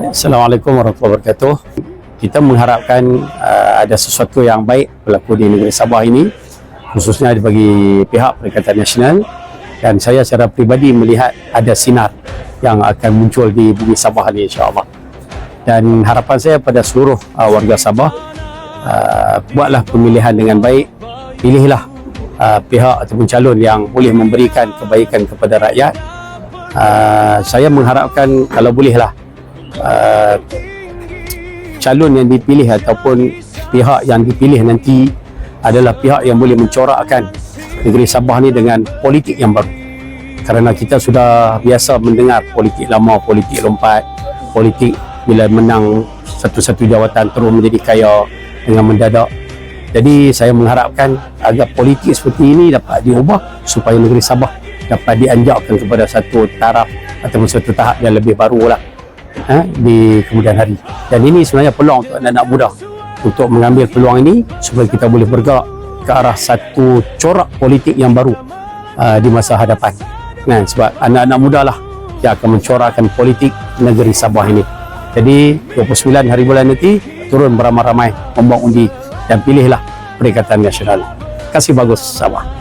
Assalamualaikum warahmatullahi wabarakatuh. Kita mengharapkan uh, ada sesuatu yang baik berlaku di negeri Sabah ini khususnya bagi pihak Perikatan Nasional dan saya secara peribadi melihat ada sinar yang akan muncul di bumi Sabah ini insya-Allah. Dan harapan saya pada seluruh uh, warga Sabah uh, buatlah pemilihan dengan baik, pilihlah uh, pihak ataupun calon yang boleh memberikan kebaikan kepada rakyat. Uh, saya mengharapkan kalau bolehlah uh, calon yang dipilih ataupun pihak yang dipilih nanti adalah pihak yang boleh mencorakkan negeri Sabah ni dengan politik yang baru. Kerana kita sudah biasa mendengar politik lama, politik lompat politik bila menang satu-satu jawatan terus menjadi kaya dengan mendadak. Jadi saya mengharapkan agar politik seperti ini dapat diubah supaya negeri Sabah dapat dianjakkan kepada satu taraf ataupun satu tahap yang lebih baru lah ha, di kemudian hari. Dan ini sebenarnya peluang untuk anak-anak muda untuk mengambil peluang ini supaya kita boleh bergerak ke arah satu corak politik yang baru uh, di masa hadapan. Kan? Sebab anak-anak muda lah yang akan mencorakkan politik negeri Sabah ini. Jadi 29 hari bulan nanti turun beramai-ramai membuang undi dan pilihlah Perikatan Nasional. Kasih bagus Sabah.